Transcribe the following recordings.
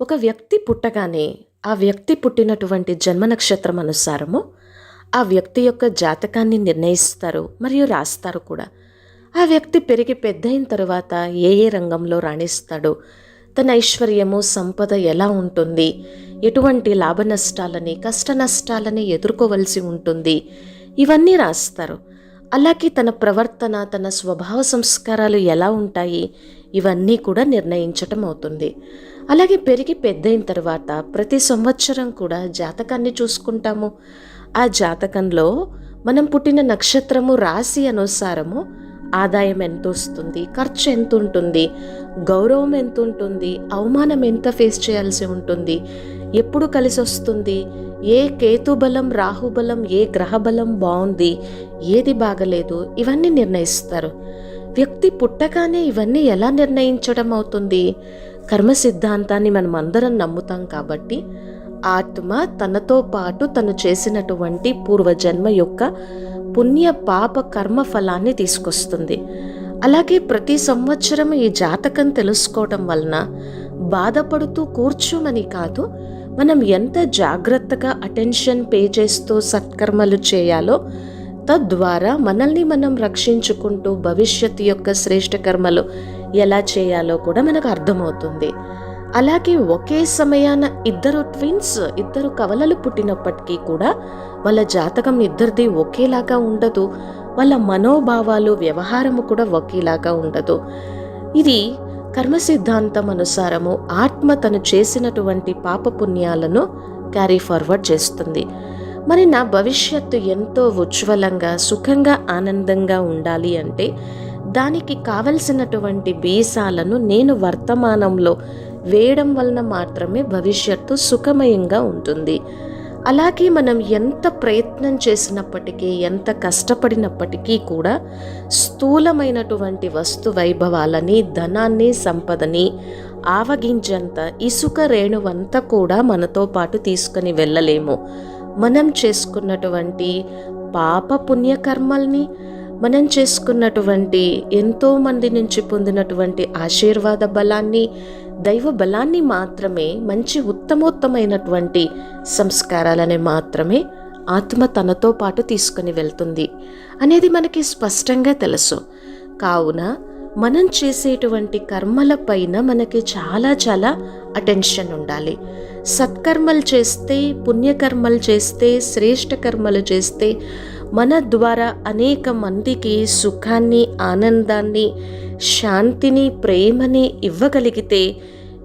ఒక వ్యక్తి పుట్టగానే ఆ వ్యక్తి పుట్టినటువంటి జన్మ నక్షత్రం అనుసారము ఆ వ్యక్తి యొక్క జాతకాన్ని నిర్ణయిస్తారు మరియు రాస్తారు కూడా. ఆ వ్యక్తి పెరిగి పెద్దయిన తరువాత ఏ ఏ రంగంలో రాణిస్తాడు? తన ఐశ్వర్యము సంపద ఎలా ఉంటుంది? ఎటువంటి లాభ నష్టాలని కష్ట నష్టాలని ఎదుర్కోవలసి ఉంటుంది? ఇవన్నీ రాస్తారు. అలాగే తన ప్రవర్తన తన స్వభావ సంస్కారాలు ఎలా ఉంటాయి? ఇవన్నీ కూడా నిర్ణయించటం అవుతుంది. అలాగే పెరిగి పెద్దయిన తర్వాత ప్రతి సంవత్సరం కూడా జాతకాన్ని చూసుకుంటాము. ఆ జాతకంలో మనం పుట్టిన నక్షత్రము రాశి అనుసారము ఆదాయం ఎంత వస్తుంది ఖర్చు ఎంత ఉంటుంది గౌరవం ఎంత ఉంటుంది అవమానం ఎంత ఫేస్ చేయాల్సి ఉంటుంది ఎప్పుడు కలిసి వస్తుంది ఏ కేతుబలం రాహుబలం ఏ గ్రహబలం బాగుంది ఏది బాగలేదు ఇవన్నీ నిర్ణయిస్తారు. వ్యక్తి పుట్టగానే ఇవన్నీ ఎలా నిర్ణయించడం అవుతుంది? కర్మ సిద్ధాంతాన్ని మనం అందరం నమ్ముతాం కాబట్టి ఆత్మ తనతో పాటు తను చేసినటువంటి పూర్వజన్మ యొక్క పుణ్య పాప కర్మ ఫలాన్ని తీసుకొస్తుంది. అలాగే ప్రతి సంవత్సరం ఈ జాతకం తెలుసుకోవటం వలన బాధపడుతూ కూర్చోమని కాదు మనం ఎంత జాగ్రత్తగా అటెన్షన్ పే చేస్తూ సత్కర్మలు చేయాలో తద్వారా మనల్ని మనం రక్షించుకుంటూ భవిష్యత్తు యొక్క శ్రేష్ఠ కర్మలు ఎలా చేయాలో కూడా మనకు అర్థమవుతుంది. అలాగే ఒకే సమయాన ఇద్దరు ట్విన్స్ ఇద్దరు కవలలు పుట్టినప్పటికీ కూడా వాళ్ళ జాతకం ఇద్దరిది ఒకేలాగా ఉండదు. వాళ్ళ మనోభావాలు వ్యవహారము కూడా ఒకేలాగా ఉండదు. ఇది కర్మ సిద్ధాంతం అనుసారము ఆత్మ తను చేసినటువంటి పాపపుణ్యాలను క్యారీ ఫార్వర్డ్ చేస్తుంది. మరి నా భవిష్యత్తు ఎంతో ఉజ్వలంగా సుఖంగా ఆనందంగా ఉండాలి అంటే దానికి కావలసినటువంటి బీసాలను నేను వర్తమానంలో వేయడం వలన మాత్రమే భవిష్యత్తు సుఖమయంగా ఉంటుంది. అలాగే మనం ఎంత ప్రయత్నం చేసినప్పటికీ ఎంత కష్టపడినప్పటికీ కూడా స్థూలమైనటువంటి వస్తు వైభవాలని ధనాన్ని సంపదని ఆవగించంత ఇసుక రేణువంతా కూడా మనతో పాటు తీసుకుని వెళ్ళలేము. మనం చేసుకున్నటువంటి పాప పుణ్యకర్మల్ని మనం చేసుకున్నటువంటి ఎంతో మంది నుంచి పొందినటువంటి ఆశీర్వాద బలాన్ని దైవ బలాన్ని మాత్రమే మంచి ఉత్తమోత్తమైనటువంటి సంస్కారాలని మాత్రమే ఆత్మ తనతో పాటు తీసుకుని వెళ్తుంది అనేది మనకి స్పష్టంగా తెలుసు. కావున మనం చేసేటువంటి కర్మల పైన మనకి చాలా చాలా అటెన్షన్ ఉండాలి. సత్కర్మలు చేస్తే పుణ్యకర్మలు చేస్తే శ్రేష్ఠ కర్మలు చేస్తే మన ద్వారా అనేక మందికి సుఖాన్ని ఆనందాన్ని శాంతిని ప్రేమని ఇవ్వగలిగితే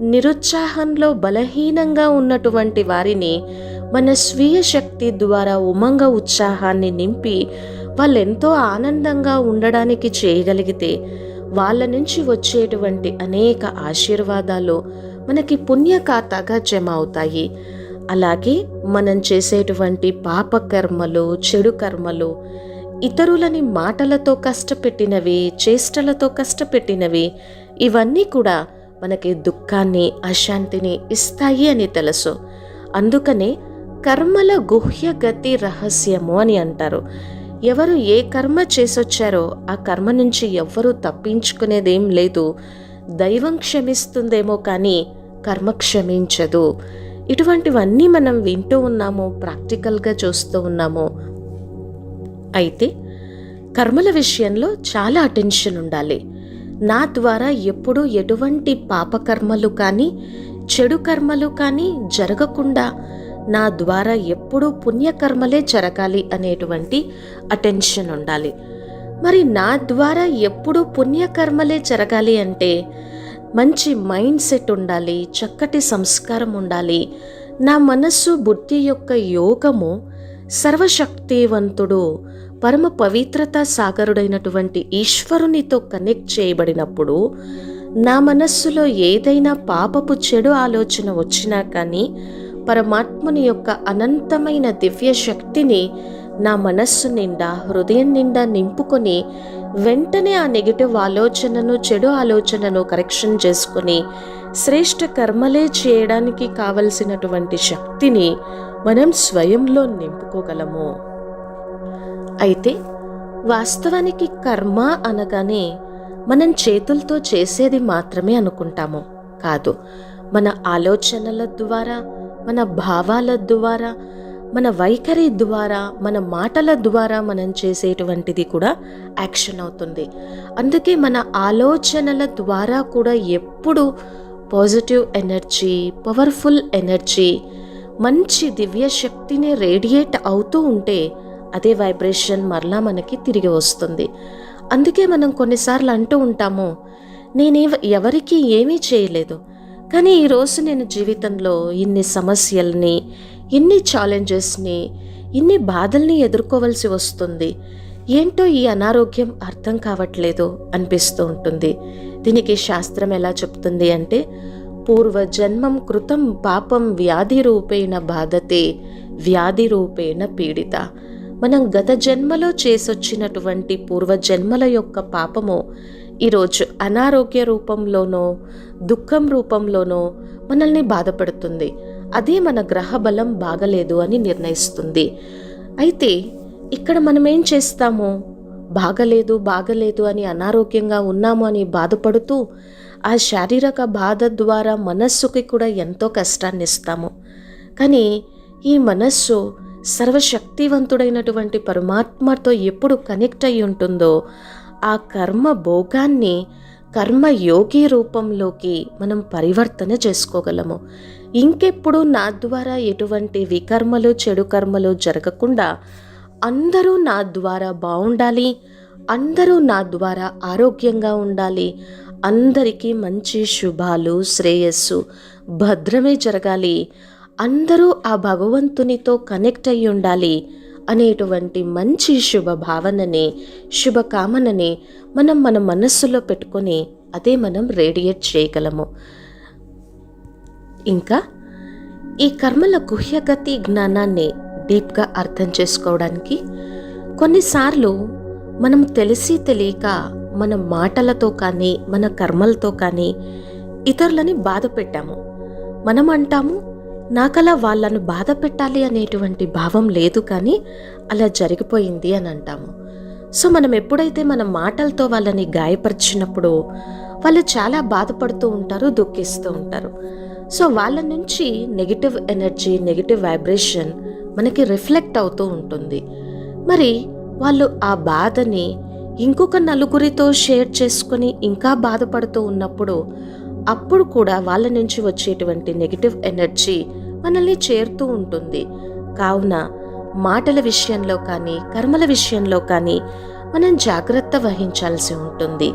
నిరుత్సాహంలో బలహీనంగా ఉన్నటువంటి వారిని మన స్వీయ శక్తి ద్వారా ఉమంగ ఉత్సాహాన్ని నింపి వాళ్ళెంతో ఆనందంగా ఉండడానికి చేయగలిగితే వాళ్ళ నుంచి వచ్చేటువంటి అనేక ఆశీర్వాదాలు మనకి పుణ్యఖాతాగా జమ అవుతాయి. అలాగే మనం చేసేటువంటి పాపకర్మలు చెడు కర్మలు ఇతరులని మాటలతో కష్టపెట్టినవి చేష్టలతో కష్టపెట్టినవి ఇవన్నీ కూడా మనకి దుఃఖాన్ని అశాంతిని ఇస్తాయి అని తెలుసు. అందుకనే కర్మల గుహ్య గతి రహస్యము అని అంటారు. ఎవరు ఏ కర్మ చేసొచ్చారో ఆ కర్మ నుంచి ఎవ్వరూ తప్పించుకునేదేం లేదు. దైవం క్షమిస్తుందేమో కానీ కర్మ క్షమించదు. ఇటువంటివన్నీ మనం వింటూ ఉన్నాము ప్రాక్టికల్గా చూస్తూ ఉన్నాము అయితే కర్మల విషయంలో చాలా అటెన్షన్ ఉండాలి. నా ద్వారా ఎప్పుడూ ఎటువంటి పాపకర్మలు కానీ చెడు కర్మలు కానీ జరగకుండా నా ద్వారా ఎప్పుడూ పుణ్యకర్మలే జరగాలి అనేటువంటి అటెన్షన్ ఉండాలి. మరి నా ద్వారా ఎప్పుడూ పుణ్యకర్మలే జరగాలి అంటే మంచి మైండ్ సెట్ ఉండాలి చక్కటి సంస్కారం ఉండాలి. నా మనస్సు బుద్ధి యొక్క యోగము సర్వశక్తివంతుడు పరమ పవిత్రత సాగరుడైనటువంటి ఈశ్వరునితో కనెక్ట్ చేయబడినప్పుడు నా మనస్సులో ఏదైనా పాపపు చెడు ఆలోచన వచ్చినా కానీ పరమాత్ముని యొక్క అనంతమైన దివ్య శక్తిని నా మనస్సు నిండా హృదయం నిండా నింపుకొని వెంటనే ఆ నెగిటివ్ ఆలోచనను చెడు ఆలోచనను కరెక్షన్ చేసుకుని శ్రేష్ఠ కర్మలే చేయడానికి కావలసినటువంటి శక్తిని మనం స్వయంలో నింపుకోగలము. అయితే వాస్తవానికి కర్మ అనగానే మనం చేతులతో చేసేది మాత్రమే అనుకుంటాము. కాదు మన ఆలోచనల ద్వారా మన భావాల ద్వారా మన వైఖరి ద్వారా మన మాటల ద్వారా మనం చేసేటువంటిది కూడా యాక్షన్ అవుతుంది. అందుకే మన ఆలోచనల ద్వారా కూడా ఎప్పుడు పాజిటివ్ ఎనర్జీ పవర్ఫుల్ ఎనర్జీ మంచి దివ్య శక్తిని రేడియేట్ అవుతూ ఉంటే అదే వైబ్రేషన్ మరలా మనకి తిరిగి వస్తుంది. అందుకే మనం కొన్నిసార్లు అంటూ ఉంటాము నేను ఎవరికి ఏమీ చేయలేదు. కానీ ఈరోజు నేను జీవితంలో ఇన్ని సమస్యల్ని ఇన్ని ఛాలెంజెస్ని ఇన్ని బాధల్ని ఎదుర్కోవలసి వస్తుంది. ఏంటో ఈ అనారోగ్యం అర్థం కావట్లేదు అనిపిస్తూ ఉంటుంది. దీనికి శాస్త్రం ఎలా చెప్తుంది అంటే పూర్వ జన్మం కృతం పాపం వ్యాధి రూపేణ బాధతే వ్యాధి రూపేణ పీడిత. మనం గత జన్మలో చేసొచ్చినటువంటి పూర్వజన్మల యొక్క పాపము ఈరోజు అనారోగ్య రూపంలోనో దుఃఖం రూపంలోనో మనల్ని బాధపడుతుంది. అదే మన గ్రహ బలం బాగలేదు అని నిర్ణయిస్తుంది. అయితే ఇక్కడ మనం ఏం చేస్తాము? బాగలేదు బాగలేదు అని అనారోగ్యంగా ఉన్నాము అని బాధపడుతూ ఆ శారీరక బాధ ద్వారా మనస్సుకి కూడా ఎంతో కష్టాన్ని ఇస్తాము కానీ ఈ మనస్సు సర్వశక్తివంతుడైనటువంటి పరమాత్మతో ఎప్పుడు కనెక్ట్ అయి ఉంటుందో ఆ కర్మ భోగాన్ని కర్మయోగి రూపంలోకి మనం పరివర్తన చేసుకోగలము. ఇంకెప్పుడు నా ద్వారా ఎటువంటి వికర్మలు చెడు కర్మలు జరగకుండా అందరూ నా ద్వారా బాగుండాలి అందరూ నా ద్వారా ఆరోగ్యంగా ఉండాలి అందరికీ మంచి శుభాలు శ్రేయస్సు భద్రమే జరగాలి అందరూ ఆ భగవంతునితో కనెక్ట్ అయి ఉండాలి అనేటువంటి మంచి శుభ భావనని శుభకామనని మనం మన మనస్సులో పెట్టుకొని అదే మనం రేడియేట్ చేయగలము. ఇంకా ఈ కర్మల గుహ్యగతి జ్ఞానాన్ని డీప్గా అర్థం చేసుకోవడానికి కొన్నిసార్లు మనం తెలిసి తెలియక మన మాటలతో కానీ మన కర్మలతో కానీ ఇతరులని బాధ పెట్టాము మనం అంటాము నాకలా వాళ్ళను బాధ పెట్టాలి అనేటువంటి భావం లేదు కానీ అలా జరిగిపోయింది అని అంటాము. సో మనం ఎప్పుడైతే మన మాటలతో వాళ్ళని గాయపరిచినప్పుడు వాళ్ళు చాలా బాధపడుతూ ఉంటారు దుఃఖిస్తూ ఉంటారు. సో వాళ్ళ నుంచి నెగిటివ్ ఎనర్జీ నెగిటివ్ వైబ్రేషన్ మనకి రిఫ్లెక్ట్ అవుతూ ఉంటుంది. మరి వాళ్ళు ఆ బాధని ఇంకొక నలుగురితో షేర్ చేసుకొని ఇంకా బాధపడుతూ ఉన్నప్పుడు అప్పుడు కూడా వాళ్ళ నుంచి వచ్చేటువంటి నెగిటివ్ ఎనర్జీ మనల్ని చేరుతూ ఉంటుంది. కావున మాటల విషయంలో కానీ కర్మల విషయంలో కానీ మనం జాగ్రత్త వహించాల్సి ఉంటుంది.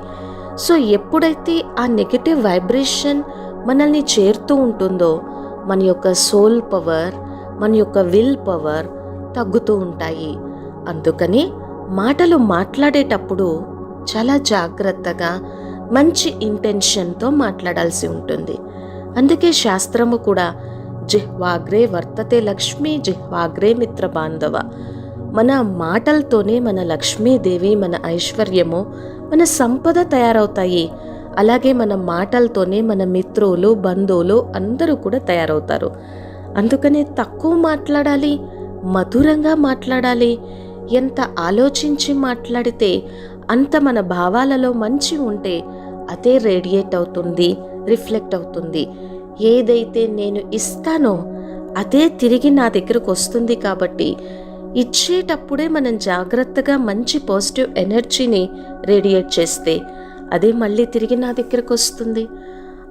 సో ఎప్పుడైతే ఆ నెగిటివ్ వైబ్రేషన్ మనల్ని చేరుతూ ఉంటుందో మన యొక్క సోల్ పవర్ మన యొక్క విల్ పవర్ తగ్గుతూ ఉంటాయి. అందుకని మాటలు మాట్లాడేటప్పుడు చాలా జాగ్రత్తగా మంచి ఇంటెన్షన్తో మాట్లాడాల్సి ఉంటుంది. అందుకే శాస్త్రము కూడా జిహ్వాగ్రే వర్తతే లక్ష్మీ జిహ్వాగ్రే మిత్ర బాంధవ. మన మాటలతోనే మన లక్ష్మీదేవి మన ఐశ్వర్యము మన సంపద తయారవుతాయి. అలాగే మన మాటలతోనే మన మిత్రులు బంధువులు అందరూ కూడా తయారవుతారు. అందుకనే తక్కువ మాట్లాడాలి మధురంగా మాట్లాడాలి. ఎంత ఆలోచించి మాట్లాడితే అంత మన భావాలలో మంచి ఉంటే అదే రేడియేట్ అవుతుంది రిఫ్లెక్ట్ అవుతుంది. ఏదైతే నేను ఇస్తానో అదే తిరిగి నా దగ్గరకు వస్తుంది కాబట్టి ఇచ్చేటప్పుడే మనం జాగ్రత్తగా మంచి పాజిటివ్ ఎనర్జీని రేడియేట్ చేస్తే అదే మళ్ళీ తిరిగి నా దగ్గరకు వస్తుంది.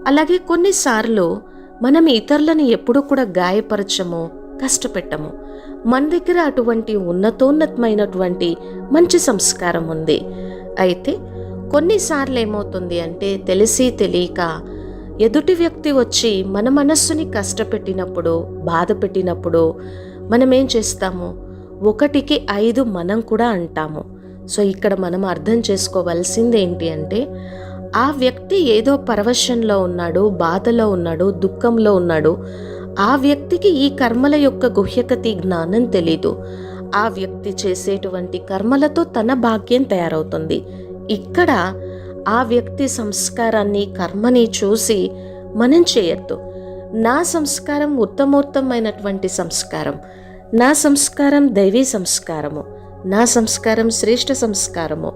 అలాగే కొన్నిసార్లు మనం ఇతరులను ఎప్పుడూ కూడా గాయపరచము కష్టపెట్టము. మన దగ్గర అటువంటి ఉన్నతోన్నతమైనటువంటి మంచి సంస్కారం ఉంది. అయితే కొన్నిసార్లు ఏమవుతుంది అంటే తెలిసి తెలియక ఎదుటి వ్యక్తి వచ్చి మన మనస్సుని కష్టపెట్టినప్పుడు బాధ పెట్టినప్పుడు మనం ఏం చేస్తాము? ఒకటికి ఐదు మనం కూడా అంటాము. సో ఇక్కడ మనం అర్థం చేసుకోవాల్సింది ఏంటి అంటే ఆ వ్యక్తి ఏదో పరవశంలో ఉన్నాడు బాధలో ఉన్నాడు దుఃఖంలో ఉన్నాడు. ఆ వ్యక్తికి ఈ కర్మల యొక్క గుహ్యకతి జ్ఞానం తెలీదు. ఆ వ్యక్తి చేసేటువంటి కర్మలతో తన భాగ్యం తయారవుతుంది. ఇక్కడ ఆ వ్యక్తి సంస్కారాన్ని కర్మని చూసి మనం చేయొద్దు. నా సంస్కారం ఉత్తమోత్తమైనటువంటి సంస్కారం. నా సంస్కారం దైవీ సంస్కారము. నా సంస్కారం శ్రేష్ఠ సంస్కారము.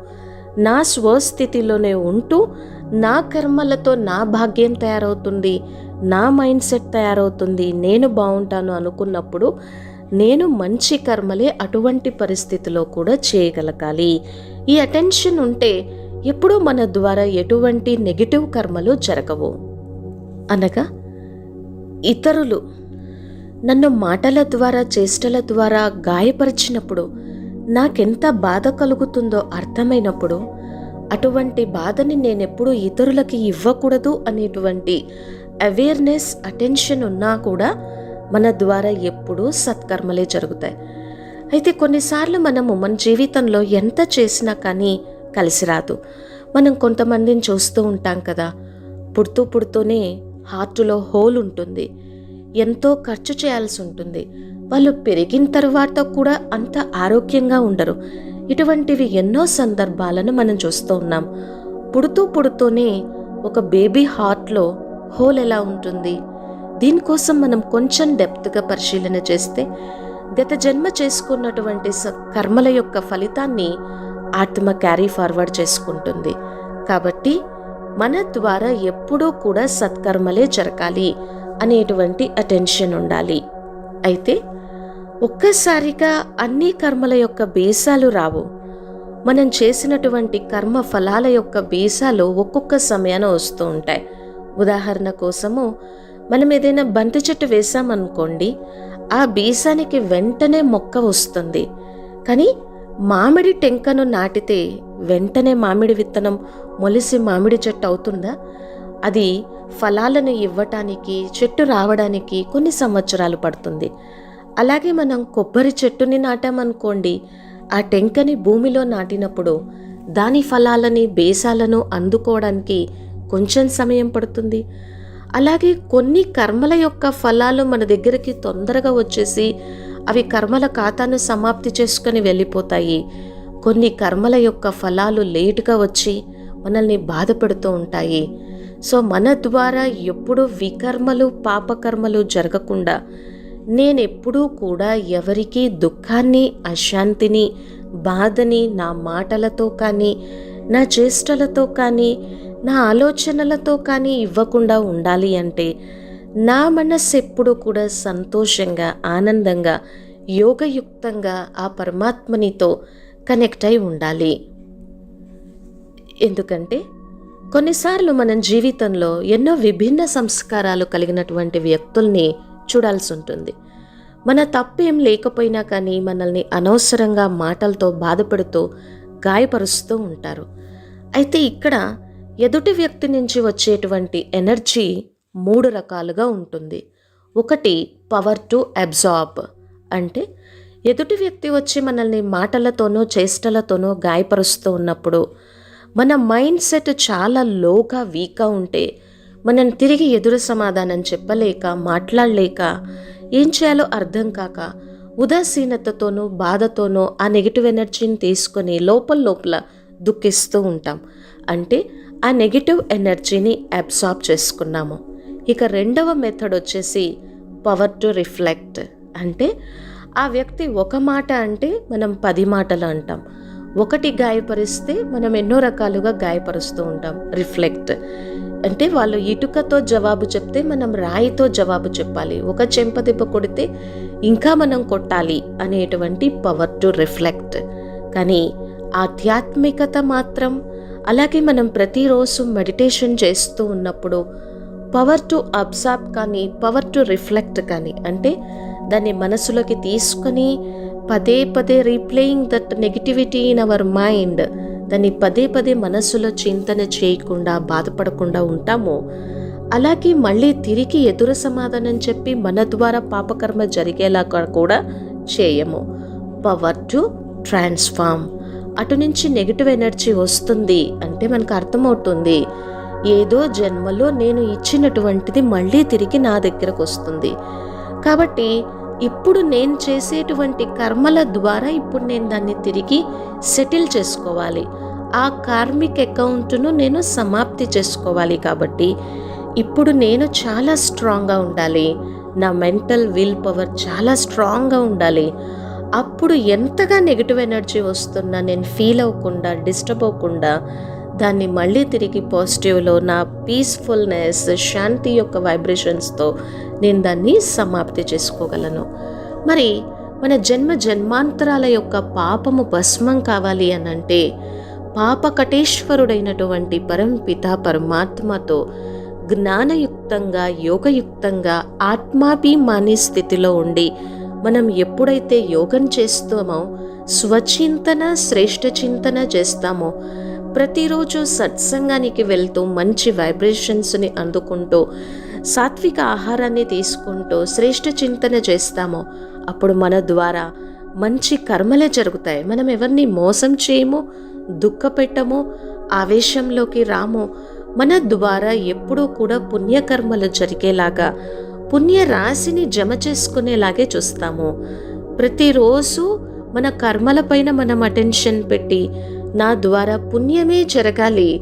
నా స్వస్థితిలోనే ఉంటూ నా కర్మలతో నా భాగ్యం తయారవుతుంది. నా మైండ్ సెట్ తయారవుతుంది. నేను బాగుంటాను అనుకున్నప్పుడు నేను మంచి కర్మలే అటువంటి పరిస్థితిలో కూడా చేయగలగాలి. ఈ అటెన్షన్ ఉంటే ఎప్పుడూ మన ద్వారా ఎటువంటి నెగిటివ్ కర్మలు జరగవు. అనగా ఇతరులు నన్ను మాటల ద్వారా చేష్టల ద్వారా గాయపరిచినప్పుడు నాకెంత బాధ కలుగుతుందో అర్థమైనప్పుడు అటువంటి బాధని నేనెప్పుడు ఇతరులకి ఇవ్వకూడదు అనేటువంటి అవేర్నెస్ అటెన్షన్ ఉన్నా కూడా మన ద్వారా ఎప్పుడూ సత్కర్మలే జరుగుతాయి. అయితే కొన్నిసార్లు మనము మన జీవితంలో ఎంత చేసినా కానీ కలిసి రాదు. మనం కొంతమందిని చూస్తూ ఉంటాం కదా. పుడుతూ పుడుతూనే హార్ట్లో హోల్ ఉంటుంది. ఎంతో ఖర్చు చేయాల్సి ఉంటుంది. వాళ్ళు పెరిగిన తర్వాత కూడా అంత ఆరోగ్యంగా ఉండరు. ఇటువంటివి ఎన్నో సందర్భాలను మనం చూస్తూ ఉన్నాం. పుడుతూ పుడుతూనే ఒక బేబీ హార్ట్లో హోల్ ఎలా ఉంటుంది? దీనికోసం మనం కొంచెం డెప్త్గా పరిశీలన చేస్తే గత జన్మ చేసుకున్నటువంటి కర్మల యొక్క ఫలితాన్ని ఆత్మ క్యారీ ఫార్వర్డ్ చేసుకుంటుంది. కాబట్టి మన ద్వారా ఎప్పుడూ కూడా సత్కర్మలే జరగాలి అనేటువంటి అటెన్షన్ ఉండాలి. అయితే ఒక్కసారిగా అన్ని కర్మల యొక్క బీసాలు రావు. మనం చేసినటువంటి కర్మ ఫలాల యొక్క బీసాలు ఒక్కొక్క సమయాన వస్తూ ఉంటాయి. ఉదాహరణ కోసము మనం ఏదైనా బంతి చెట్టు వేసామనుకోండి ఆ బీసానికి వెంటనే మొక్క వస్తుంది. కానీ మామిడి టెంకను నాటితే వెంటనే మామిడి విత్తనం మొలిసి మామిడి చెట్టు అవుతుందా? అది ఫలాలను ఇవ్వటానికి చెట్టు రావడానికి కొన్ని సంవత్సరాలు పడుతుంది. అలాగే మనం కొబ్బరి చెట్టుని నాటామనుకోండి ఆ టెంకని భూమిలో నాటినప్పుడు దాని ఫలాలని బేసాలను అందుకోవడానికి కొంచెం సమయం పడుతుంది. అలాగే కొన్ని కర్మల యొక్క ఫలాలు మన దగ్గరికి తొందరగా వచ్చేసి అవి కర్మల ఖాతాను సమాప్తి చేసుకొని వెళ్ళిపోతాయి. కొన్ని కర్మల యొక్క ఫలాలు లేటుగా వచ్చి మనల్ని బాధ పెడుతూ ఉంటాయి. సో మన ద్వారా ఎప్పుడు వికర్మలు పాపకర్మలు జరగకుండా నేనెప్పుడూ కూడా ఎవరికీ దుఃఖాన్ని అశాంతిని బాధని నా మాటలతో కానీ నా చేష్టలతో కానీ నా ఆలోచనలతో కానీ ఇవ్వకుండా ఉండాలి అంటే నా మనస్సు ఎప్పుడు కూడా సంతోషంగా ఆనందంగా యోగయుక్తంగా ఆ పరమాత్మనితో కనెక్ట్ అయి ఉండాలి. ఎందుకంటే కొన్నిసార్లు మనం జీవితంలో ఎన్నో విభిన్న సంస్కారాలు కలిగినటువంటి వ్యక్తుల్ని చూడాల్సి ఉంటుంది. మన తప్పేం లేకపోయినా కానీ మనల్ని అనవసరంగా మాటలతో బాధపడుతూ గాయపరుస్తూ ఉంటారు. అయితే ఇక్కడ ఎదుటి వ్యక్తి నుంచి వచ్చేటువంటి ఎనర్జీ మూడు రకాలుగా ఉంటుంది. ఒకటి పవర్ టు అబ్జార్బ్ అంటే ఎదుటి వ్యక్తి వచ్చి మనల్ని మాటలతోనో చేష్టలతోనో గాయపరుస్తూ ఉన్నప్పుడు మన మైండ్ సెట్ చాలా లోగా వీక్గా ఉంటే మనం తిరిగి ఎదురు సమాధానం చెప్పలేక మాట్లాడలేక ఏం చేయాలో అర్థం కాక ఉదాసీనతతోనూ బాధతోనూ ఆ నెగిటివ్ ఎనర్జీని తీసుకొని లోపల లోపల దుఃఖిస్తూ ఉంటాం. అంటే ఆ నెగిటివ్ ఎనర్జీని అబ్సార్బ్ చేసుకున్నాము. ఇక రెండవ మెథడ్ వచ్చేసి పవర్ టు రిఫ్లెక్ట్ అంటే ఆ వ్యక్తి ఒక మాట అంటే మనం పది మాటలు అంటాం. ఒకటి గాయపరిస్తే మనం ఎన్నో రకాలుగా గాయపరుస్తూ ఉంటాం. రిఫ్లెక్ట్ అంటే వాళ్ళు ఇటుకతో జవాబు చెప్తే మనం రాయితో జవాబు చెప్పాలి. ఒక చెంపదెబ్బ కొడితే ఇంకా మనం కొట్టాలి అనేటువంటి పవర్ టు రిఫ్లెక్ట్ కానీ ఆధ్యాత్మికత మాత్రం అలాగే మనం ప్రతిరోజు మెడిటేషన్ చేస్తూ ఉన్నప్పుడు పవర్ టు అబ్జార్బ్ కానీ పవర్ టు రిఫ్లెక్ట్ కానీ అంటే దాన్ని మనసులోకి తీసుకొని పదే పదే replaying that negativity in our mind దాన్ని పదే పదే మనస్సులో చింతన చేయకుండా బాధపడకుండా ఉంటామో. అలాగే మళ్ళీ తిరిగి ఎదురు సమాధానం చెప్పి మన ద్వారా పాపకర్మ జరిగేలా కూడా చేయము. పవర్ టు ట్రాన్స్ఫార్మ్ అటు నుంచి నెగిటివ్ ఎనర్జీ వస్తుంది అంటే మనకు అర్థమవుతుంది. ఏదో జన్మలో నేను ఇచ్చినటువంటిది మళ్ళీ తిరిగి నా దగ్గరకు వస్తుంది. కాబట్టి ఇప్పుడు నేను చేసేటువంటి కర్మల ద్వారా ఇప్పుడు నేను దాన్ని తిరిగి సెటిల్ చేసుకోవాలి. ఆ కార్మిక్ అకౌంట్ను నేను సమాప్తి చేసుకోవాలి కాబట్టి ఇప్పుడు నేను చాలా స్ట్రాంగ్గా ఉండాలి. నా మెంటల్ విల్ పవర్ చాలా స్ట్రాంగ్గా ఉండాలి. అప్పుడు ఎంతగా నెగిటివ్ ఎనర్జీ వస్తున్నా నేను ఫీల్ అవ్వకుండా డిస్టర్బ్ అవ్వకుండా దాన్ని మళ్ళీ తిరిగి పాజిటివ్లో నా పీస్ఫుల్నెస్ శాంతి యొక్క వైబ్రేషన్స్తో నేను దాన్ని సమాప్తి చేసుకోగలను. మరి మన జన్మ జన్మాంతరాల యొక్క పాపము భస్మం కావాలి అని అంటే పాపకటేశ్వరుడైనటువంటి పరంపిత పరమాత్మతో జ్ఞానయుక్తంగా యోగయుక్తంగా ఆత్మాభిమాని స్థితిలో ఉండి మనం ఎప్పుడైతే యోగం చేస్తామో స్వచింతన శ్రేష్ఠ చింతన చేస్తామో ప్రతిరోజు సత్సంగానికి వెళ్తూ మంచి వైబ్రేషన్స్ని అందుకుంటూ సాత్విక ఆహారాన్ని తీసుకుంటూ శ్రేష్ఠ చింతన చేస్తామో అప్పుడు మన ద్వారా మంచి కర్మలే జరుగుతాయి. మనం ఎవరిని మోసం చేయము దుఃఖపెట్టము ఆవేశంలోకి రాము మన ద్వారా ఎప్పుడూ కూడా పుణ్యకర్మలు జరిగేలాగా పుణ్య రాశిని జమ చేసుకునేలాగే చూస్తాము. ప్రతిరోజు మన కర్మలపైన మనం అటెన్షన్ పెట్టి నా ద్వారా పుణ్యమే జరగాలి.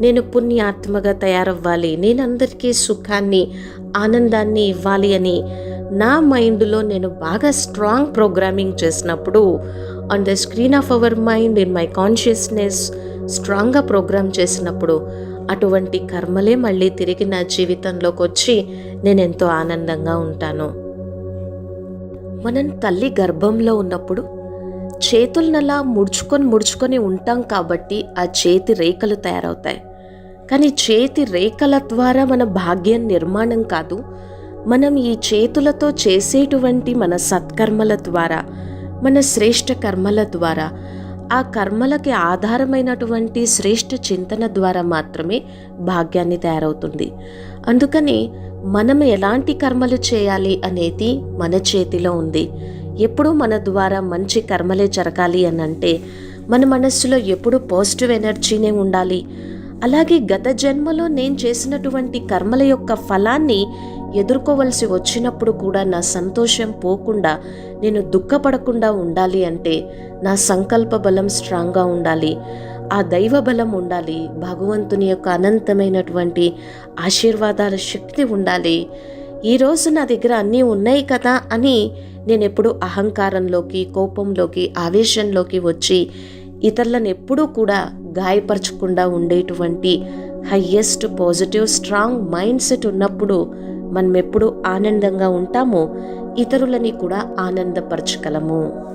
నేను పుణ్యాత్మగా తయారవ్వాలి. నేను అందరికీ సుఖాన్ని ఆనందాన్ని ఇవ్వాలి అని నా మైండ్లో నేను బాగా స్ట్రాంగ్ ప్రోగ్రామింగ్ చేసినప్పుడు on the screen of our mind in my consciousness స్ట్రాంగ్గా ప్రోగ్రామ్ చేసినప్పుడు అటువంటి కర్మలే మళ్ళీ తిరిగి నా జీవితంలోకి వచ్చి నేను ఎంతో ఆనందంగా ఉంటాను. మనం తల్లి గర్భంలో ఉన్నప్పుడు చేతులనలా ముడుచుకొని ముడుచుకొని ఉంటాం కాబట్టి ఆ చేతి రేఖలు తయారవుతాయి. కానీ చేతి రేఖల ద్వారా మన భాగ్యం నిర్మాణం కాదు. మనం ఈ చేతులతో చేసేటువంటి మన సత్కర్మల ద్వారా మన శ్రేష్ఠ కర్మల ద్వారా ఆ కర్మలకి ఆధారమైనటువంటి శ్రేష్ఠ చింతన ద్వారా మాత్రమే భాగ్యాన్ని తయారవుతుంది. అందుకని మనం ఎలాంటి కర్మలు చేయాలి అనేది మన చేతిలో ఉంది. ఎప్పుడూ మన ద్వారా మంచి కర్మలే జరగాలి అని అంటే మన మనస్సులో ఎప్పుడూ పాజిటివ్ ఎనర్జీనే ఉండాలి. అలాగే గత జన్మలో నేను చేసినటువంటి కర్మల యొక్క ఫలాన్ని ఎదుర్కోవలసి వచ్చినప్పుడు కూడా నా సంతోషం పోకుండా నేను దుఃఖపడకుండా ఉండాలి అంటే నా సంకల్ప బలం స్ట్రాంగ్గా ఉండాలి. ఆ దైవ బలం ఉండాలి. భగవంతుని యొక్క అనంతమైనటువంటి ఆశీర్వాదాల శక్తి ఉండాలి. ఈరోజు నా దగ్గర అన్నీ ఉన్నాయి కదా అని నేనెప్పుడు అహంకారంలోకి కోపంలోకి ఆవేశంలోకి వచ్చి ఇతరులను ఎప్పుడూ కూడా గాయపరచకుండా ఉండేటువంటి highest positive strong mind set ఉన్నప్పుడు మనం ఎప్పుడు ఆనందంగా ఉంటామో ఇతరులని కూడా ఆనందపరచగలము.